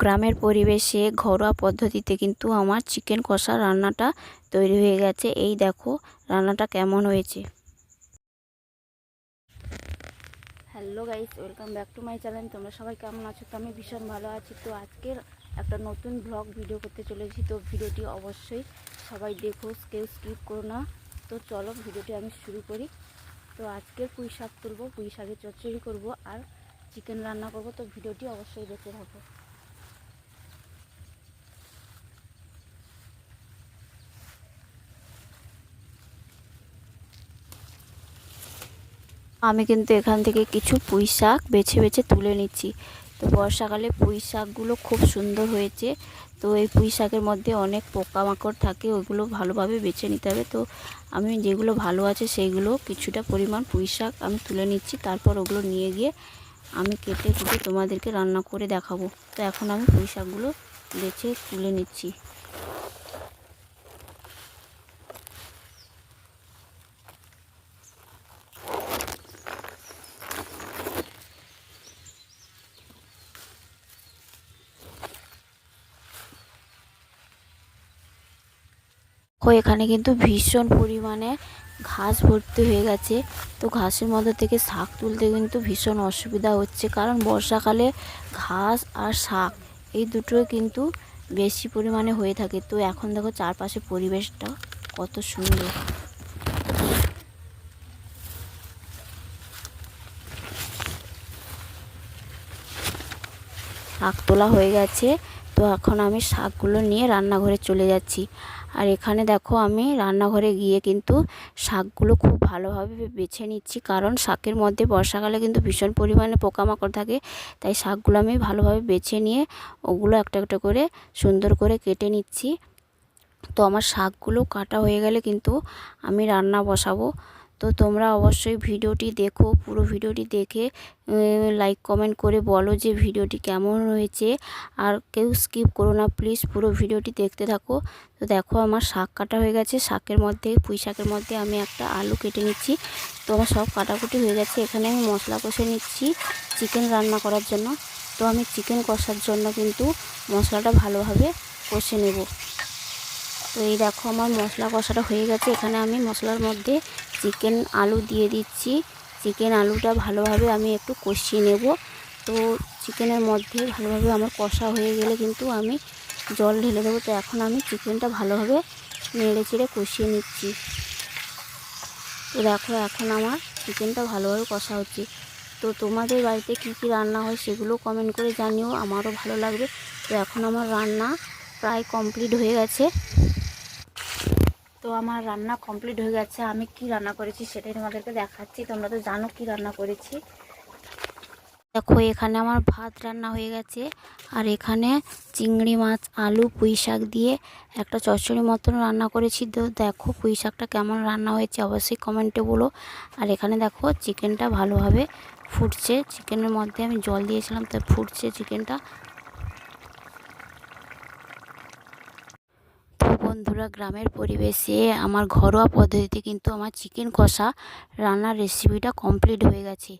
গ্রামের পরিবেশে ঘরোয়া পদ্ধতিতে কিন্তু আমার চিকেন কষা রান্নাটা তৈরি হয়ে গেছে। এই দেখো রান্নাটা কেমন হয়েছে। Hello guys, welcome back to my channel. তোমরা সবাই কেমন আছো? তো আমি ভীষণ ভালো আছি। তো আজকের একটা নতুন ব্লগ ভিডিও করতে চলেছি। তো ভিডিওটি অবশ্যই সবাই দেখো, কেউ স্কিপ করো না। তো চলো ভিডিওটি আমি শুরু করি। তো আজকে পুঁই শাক তুলবো, পুঁই শাকের চচ্চড়ি করব আর চিকেন রান্না করব। তো ভিডিওটি অবশ্যই দেখতে থাকো। আমি কিন্তু এখান থেকে কিছু পুঁই শাক বেছে বেছে তুলে নিচ্ছি। তো বর্ষাকালে পুঁই শাকগুলো খুব সুন্দর হয়েছে। তো এই পুঁই শাকের মধ্যে অনেক পোকামাকড় থাকে, ওইগুলো ভালোভাবে বেছে নিতে হবে। তো আমি যেগুলো ভালো আছে সেইগুলো কিছুটা পরিমাণ পুঁই শাক আমি তুলে নিচ্ছি। তারপর ওগুলো নিয়ে গিয়ে আমি কেটে কুটে তোমাদেরকে রান্না করে দেখাবো। তো এখন আমি পুঁই শাকগুলো বেছে তুলে নিচ্ছি। এখানে কিন্তু ভীষণ পরিমাণে ঘাস ভর্তি হয়ে গেছে। তো ঘাসের মধ্যে থেকে শাক তুলতে কিন্তু ভীষণ অসুবিধা হচ্ছে, কারণ বর্ষাকালে ঘাস আর শাক এই দুটোই কিন্তু বেশি পরিমাণে হয়ে থাকে। তো এখন দেখো চারপাশে পরিবেশটা কত সুন্দর। শাক তোলা হয়ে গেছে। তো এখন আমি শাকগুলো নিয়ে রান্নাঘরে চলে যাচ্ছি। আর এখানে দেখো আমি রান্নাঘরে গিয়ে কিন্তু শাকগুলো খুব ভালোভাবে বেছে নিচ্ছি। কারণ শাকের মধ্যে বর্ষাকালে কিন্তু ভীষণ পরিমাণে পোকামাকড় থাকে। তাই শাকগুলো আমি ভালোভাবে বেছে নিয়ে ওগুলো একটা একটা করে সুন্দর করে কেটে নিচ্ছি। তো আমার শাকগুলো কাটা হয়ে গেলে কিন্তু আমি রান্না বসাবো। তো তোমরা অবশ্যই ভিডিওটি দেখো, পুরো ভিডিওটি দেখে লাইক কমেন্ট করে বলো যে ভিডিওটি কেমন হয়েছে। আর কেউ স্কিপ করো না প্লিজ পুরো ভিডিওটি দেখতে থাকো। তো দেখো আমার শাক কাটা হয়ে গেছে, শাকের মধ্যে, পুঁই শাকের মধ্যে আমি একটা আলু কেটে নিচ্ছি। তো আমার সব কাটাকুটি হয়ে গেছে, এখানে আমি মশলা কষে নিচ্ছি চিকেন রান্না করার জন্য। তো আমি চিকেন কষার জন্য কিন্তু মশলাটা ভালোভাবে কষে নেব। তো এই দেখো আমার মশলা কষাটা হয়ে গেছে, এখানে আমি মশলার মধ্যে চিকেন আলু দিয়ে দিচ্ছি। চিকেন আলুটা ভালোভাবে আমি একটু কষিয়ে নেব। তো চিকেনের মধ্যে ভালোভাবে আমার কষা হয়ে গেলে কিন্তু আমি জল ঢেলে দেবো। তো এখন আমি চিকেনটা ভালোভাবে নেড়ে চেড়ে কষিয়ে নিচ্ছি। তো দেখো এখন আমার চিকেনটা ভালোভাবে কষা হচ্ছে। তো তোমাদের বাড়িতে কী কী রান্না হয় সেগুলো কমেন্ট করে জানিও, আমারও ভালো লাগবে। তো এখন আমার রান্না প্রায় কমপ্লিট হয়ে গেছে। আমার রান্না কমপ্লিট হয়ে গেছে। আমি কি রান্না করেছি সেটাই তোমাদেরকে দেখাচ্ছি। তোমরা তো জানো কি রান্না করেছি। দেখো, এখানে আমার ভাত রান্না হয়ে গেছে। আর এখানে চিংড়ি মাছ, আলু, পুঁই শাক দিয়ে একটা চচ্চড়ি মতন রান্না করেছি। তো দেখো, পুঁই শাকটা কেমন রান্না হয়েছে অবশ্যই কমেন্টে বলো। আর এখানে দেখো চিকেনটা ভালোভাবে ফুটছে। চিকেনের মধ্যে আমি জল দিয়েছিলাম, তাই ফুটছে চিকেনটা তো বন্ধুরা, গ্রামের পরিবেশে আমার ঘরোয়া পদ্ধতিতে কিন্তু আমার চিকেন কষা রান্নার রেসিপিটা কমপ্লিট হয়ে গেছে।